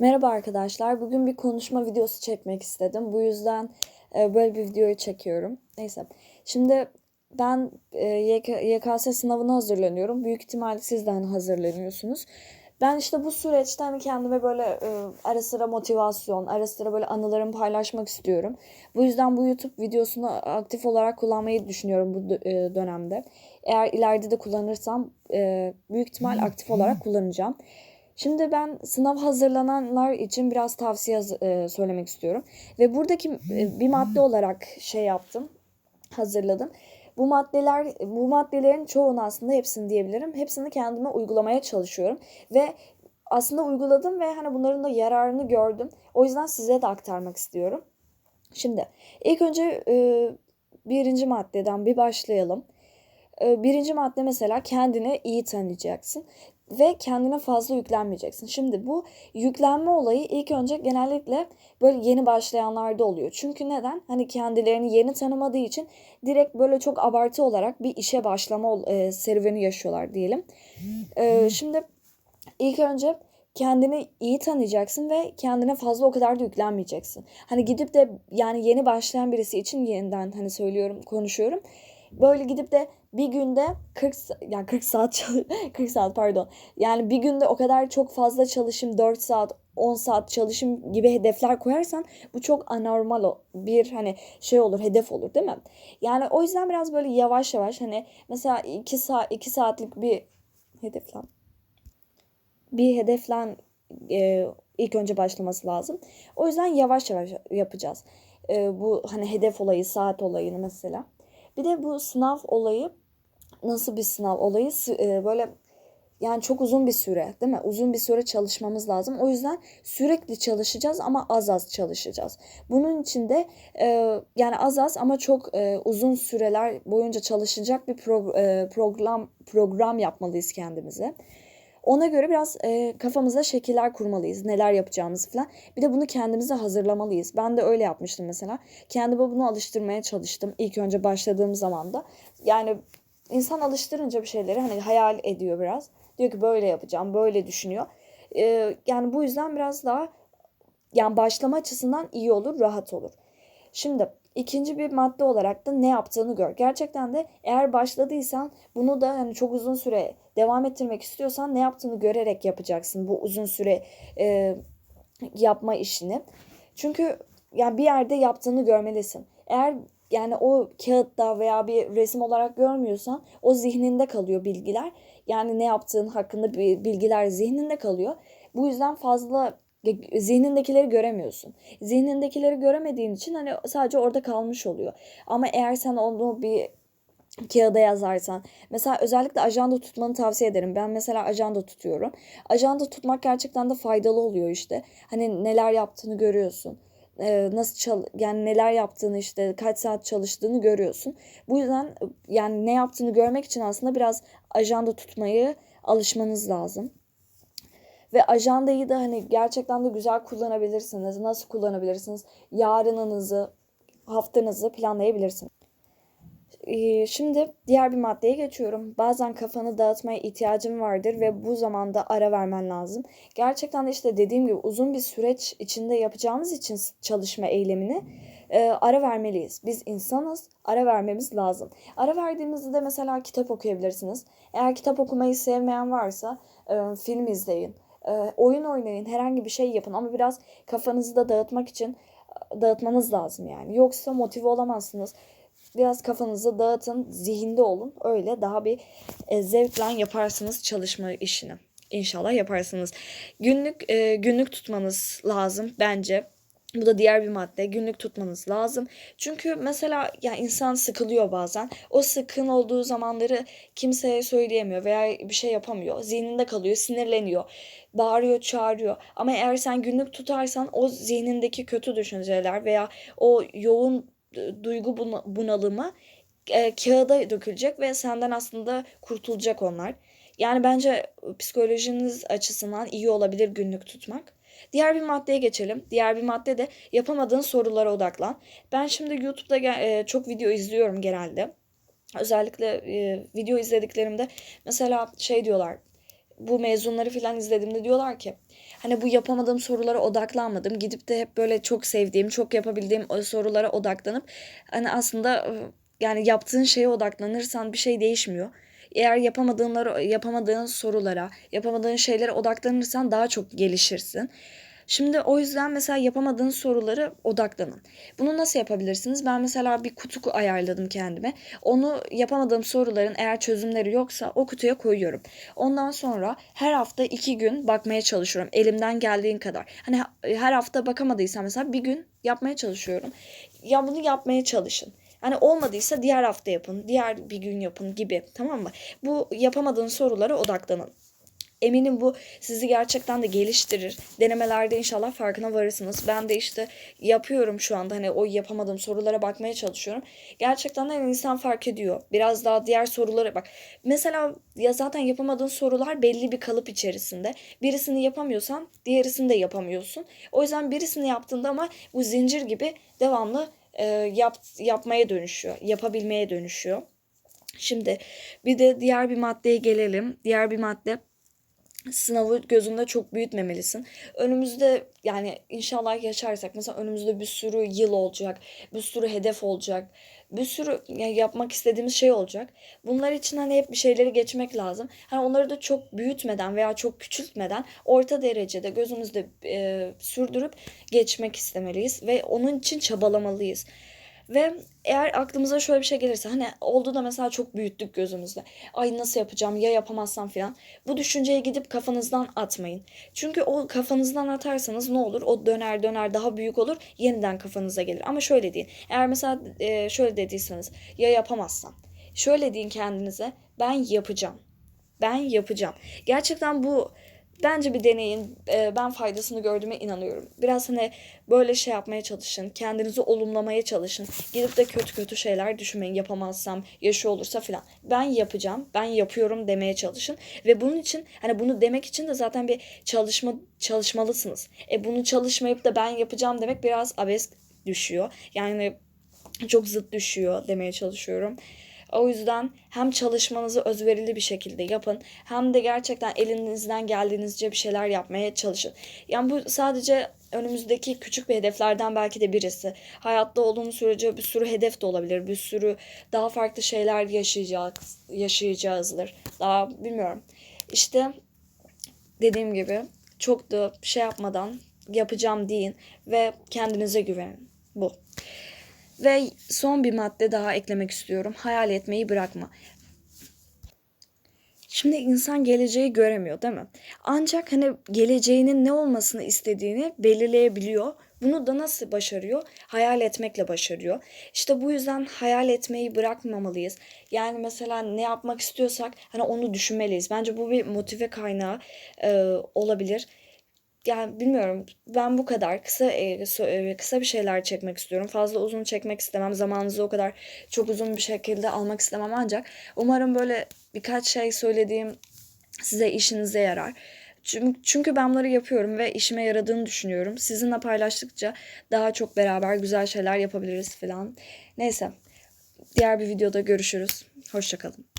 Merhaba arkadaşlar. Bugün bir konuşma videosu çekmek istedim. Bu yüzden e, böyle bir videoyu çekiyorum. Neyse. Şimdi ben e, YK, YKS sınavına hazırlanıyorum. Büyük ihtimalle siz de hani hazırlanıyorsunuz. Ben işte bu süreçte hani kendime böyle e, ara sıra motivasyon, ara sıra böyle anılarımı paylaşmak istiyorum. Bu yüzden bu YouTube videosunu aktif olarak kullanmayı düşünüyorum bu e, dönemde. Eğer ileride de kullanırsam e, büyük ihtimal aktif olarak kullanacağım. Şimdi ben sınav hazırlananlar için biraz tavsiye e, söylemek istiyorum. Ve buradaki e, bir madde olarak şey yaptım, hazırladım. Bu maddeler, bu maddelerin çoğunu aslında hepsini diyebilirim. Hepsini kendime uygulamaya çalışıyorum. Ve aslında uyguladım ve hani bunların da yararını gördüm. O yüzden size de aktarmak istiyorum. Şimdi ilk önce e, birinci maddeden bir başlayalım. E, birinci madde mesela kendini iyi tanıyacaksın ve kendine fazla yüklenmeyeceksin. Şimdi bu yüklenme olayı ilk önce genellikle böyle yeni başlayanlarda oluyor. Çünkü neden? Hani kendilerini yeni tanımadığı için direkt böyle çok abartı olarak bir işe başlama e, serüveni yaşıyorlar diyelim. E, şimdi ilk önce kendini iyi tanıyacaksın ve kendine fazla o kadar da yüklenmeyeceksin. Hani gidip de yani yeni başlayan birisi için yeniden hani söylüyorum, konuşuyorum. Böyle gidip de bir günde 40 sa- yani 40 saat çal- 40 saat pardon. Yani bir günde o kadar çok fazla çalışım 4 saat 10 saat çalışım gibi hedefler koyarsan bu çok anormal bir hani şey olur hedef olur değil mi? Yani o yüzden biraz böyle yavaş yavaş hani mesela 2 saat 2 saatlik bir hedeflen bir hedeflen e, ilk önce başlaması lazım. O yüzden yavaş yavaş yapacağız. E, bu hani hedef olayı, saat olayını mesela. Bir de bu sınav olayı nasıl bir sınav olayı e, böyle yani çok uzun bir süre değil mi? Uzun bir süre çalışmamız lazım. O yüzden sürekli çalışacağız ama az az çalışacağız. Bunun için de e, yani az az ama çok e, uzun süreler boyunca çalışacak bir pro- e, program program yapmalıyız kendimize. Ona göre biraz e, kafamıza şekiller kurmalıyız. Neler yapacağımızı falan. Bir de bunu kendimize hazırlamalıyız. Ben de öyle yapmıştım mesela. Kendime bunu alıştırmaya çalıştım. İlk önce başladığım zaman da. Yani insan alıştırınca bir şeyleri hani hayal ediyor biraz. Diyor ki böyle yapacağım, böyle düşünüyor. E, yani bu yüzden biraz daha yani başlama açısından iyi olur, rahat olur. Şimdi ikinci bir madde olarak da ne yaptığını gör. Gerçekten de eğer başladıysan bunu da hani çok uzun süre devam ettirmek istiyorsan ne yaptığını görerek yapacaksın bu uzun süre e, yapma işini. Çünkü yani bir yerde yaptığını görmelisin. Eğer yani o kağıtta veya bir resim olarak görmüyorsan o zihninde kalıyor bilgiler. Yani ne yaptığın hakkında bilgiler zihninde kalıyor. Bu yüzden fazla zihnindekileri göremiyorsun. Zihnindekileri göremediğin için hani sadece orada kalmış oluyor. Ama eğer sen onu bir kağıda yazarsan. Mesela özellikle ajanda tutmanı tavsiye ederim. Ben mesela ajanda tutuyorum. Ajanda tutmak gerçekten de faydalı oluyor işte. Hani neler yaptığını görüyorsun. Ee, nasıl çal yani neler yaptığını işte kaç saat çalıştığını görüyorsun. Bu yüzden yani ne yaptığını görmek için aslında biraz ajanda tutmayı alışmanız lazım. Ve ajandayı da hani gerçekten de güzel kullanabilirsiniz. Nasıl kullanabilirsiniz? Yarınınızı, haftanızı planlayabilirsiniz. Şimdi diğer bir maddeye geçiyorum. Bazen kafanı dağıtmaya ihtiyacın vardır ve bu zamanda ara vermen lazım. Gerçekten de işte dediğim gibi uzun bir süreç içinde yapacağımız için çalışma eylemini ara vermeliyiz. Biz insanız, ara vermemiz lazım. Ara verdiğimizde de mesela kitap okuyabilirsiniz. Eğer kitap okumayı sevmeyen varsa film izleyin, oyun oynayın, herhangi bir şey yapın ama biraz kafanızı da dağıtmak için e, dağıtmanız lazım yani. Yoksa motive olamazsınız. Biraz kafanızı dağıtın, zihinde olun. Öyle daha bir e, zevkle yaparsınız çalışma işini. İnşallah yaparsınız. Günlük e, günlük tutmanız lazım bence. Bu da diğer bir madde. Günlük tutmanız lazım. Çünkü mesela ya insan sıkılıyor bazen. O sıkın olduğu zamanları kimseye söyleyemiyor veya bir şey yapamıyor. Zihninde kalıyor, sinirleniyor, bağırıyor, çağırıyor. Ama eğer sen günlük tutarsan o zihnindeki kötü düşünceler veya o yoğun e, duygu buna- bunalımı e, kağıda dökülecek ve senden aslında kurtulacak onlar. Yani bence psikolojiniz açısından iyi olabilir günlük tutmak. Diğer bir maddeye geçelim. Diğer bir madde de yapamadığın sorulara odaklan. Ben şimdi YouTube'da e, çok video izliyorum genelde. Özellikle e, video izlediklerimde mesela şey diyorlar. Bu mezunları falan izlediğimde diyorlar ki hani bu yapamadığım sorulara odaklanmadım. Gidip de hep böyle çok sevdiğim, çok yapabildiğim o sorulara odaklanıp hani aslında e, yani yaptığın şeye odaklanırsan bir şey değişmiyor. Eğer yapamadığınları, yapamadığın sorulara, yapamadığın şeylere odaklanırsan daha çok gelişirsin. Şimdi o yüzden mesela yapamadığın soruları odaklanın. Bunu nasıl yapabilirsiniz? Ben mesela bir kutu ayarladım kendime. Onu yapamadığım soruların eğer çözümleri yoksa o kutuya koyuyorum. Ondan sonra her hafta iki gün bakmaya çalışıyorum. Elimden geldiğin kadar. Hani her hafta bakamadıysam mesela bir gün yapmaya çalışıyorum. Ya bunu yapmaya çalışın. Hani olmadıysa diğer hafta yapın, diğer bir gün yapın gibi tamam mı? Bu yapamadığın sorulara odaklanın. Eminim bu sizi gerçekten de geliştirir. Denemelerde inşallah farkına varırsınız. Ben de işte yapıyorum şu anda hani o yapamadığım sorulara bakmaya çalışıyorum. Gerçekten de insan fark ediyor. Biraz daha diğer sorulara bak. Mesela ya zaten yapamadığın sorular belli bir kalıp içerisinde. Birisini yapamıyorsan diğerisini de yapamıyorsun. O yüzden birisini yaptığında ama bu zincir gibi devamlı e, yap, yapmaya dönüşüyor. Yapabilmeye dönüşüyor. Şimdi bir de diğer bir maddeye gelelim. Diğer bir madde sınavı gözünde çok büyütmemelisin. Önümüzde yani inşallah yaşarsak mesela önümüzde bir sürü yıl olacak, bir sürü hedef olacak, bir sürü yani yapmak istediğimiz şey olacak. Bunlar için hani hep bir şeyleri geçmek lazım. Hani onları da çok büyütmeden veya çok küçültmeden orta derecede gözümüzde e, sürdürüp geçmek istemeliyiz ve onun için çabalamalıyız. Ve eğer aklımıza şöyle bir şey gelirse hani oldu da mesela çok büyüttük gözümüzde. Ay nasıl yapacağım ya yapamazsam falan. Bu düşünceye gidip kafanızdan atmayın. Çünkü o kafanızdan atarsanız ne olur? O döner döner daha büyük olur. Yeniden kafanıza gelir. Ama şöyle deyin. Eğer mesela e, şöyle dediyseniz ya yapamazsam. Şöyle deyin kendinize. Ben yapacağım. Ben yapacağım. Gerçekten bu Bence bir deneyin. Ee, ben faydasını gördüğüme inanıyorum. Biraz hani böyle şey yapmaya çalışın. Kendinizi olumlamaya çalışın. Gidip de kötü kötü şeyler düşünmeyin. Yapamazsam, yaşı olursa filan. Ben yapacağım. Ben yapıyorum demeye çalışın. Ve bunun için hani bunu demek için de zaten bir çalışma çalışmalısınız. E bunu çalışmayıp da ben yapacağım demek biraz abes düşüyor. Yani çok zıt düşüyor demeye çalışıyorum. O yüzden hem çalışmanızı özverili bir şekilde yapın hem de gerçekten elinizden geldiğinizce bir şeyler yapmaya çalışın. Yani bu sadece önümüzdeki küçük bir hedeflerden belki de birisi. Hayatta olduğumuz sürece bir sürü hedef de olabilir. Bir sürü daha farklı şeyler yaşayacağız, yaşayacağızdır. Daha bilmiyorum. İşte dediğim gibi çok da şey yapmadan yapacağım deyin ve kendinize güvenin. Bu. Ve son bir madde daha eklemek istiyorum. Hayal etmeyi bırakma. Şimdi insan geleceği göremiyor değil mi? Ancak hani geleceğinin ne olmasını istediğini belirleyebiliyor. Bunu da nasıl başarıyor? Hayal etmekle başarıyor. İşte bu yüzden hayal etmeyi bırakmamalıyız. Yani mesela ne yapmak istiyorsak hani onu düşünmeliyiz. Bence bu bir motive kaynağı e, olabilir yani bilmiyorum ben bu kadar kısa e, e, kısa bir şeyler çekmek istiyorum. Fazla uzun çekmek istemem. Zamanınızı o kadar çok uzun bir şekilde almak istemem ancak umarım böyle birkaç şey söylediğim size işinize yarar. Çünkü, ben bunları yapıyorum ve işime yaradığını düşünüyorum. Sizinle paylaştıkça daha çok beraber güzel şeyler yapabiliriz falan. Neyse. Diğer bir videoda görüşürüz. Hoşçakalın.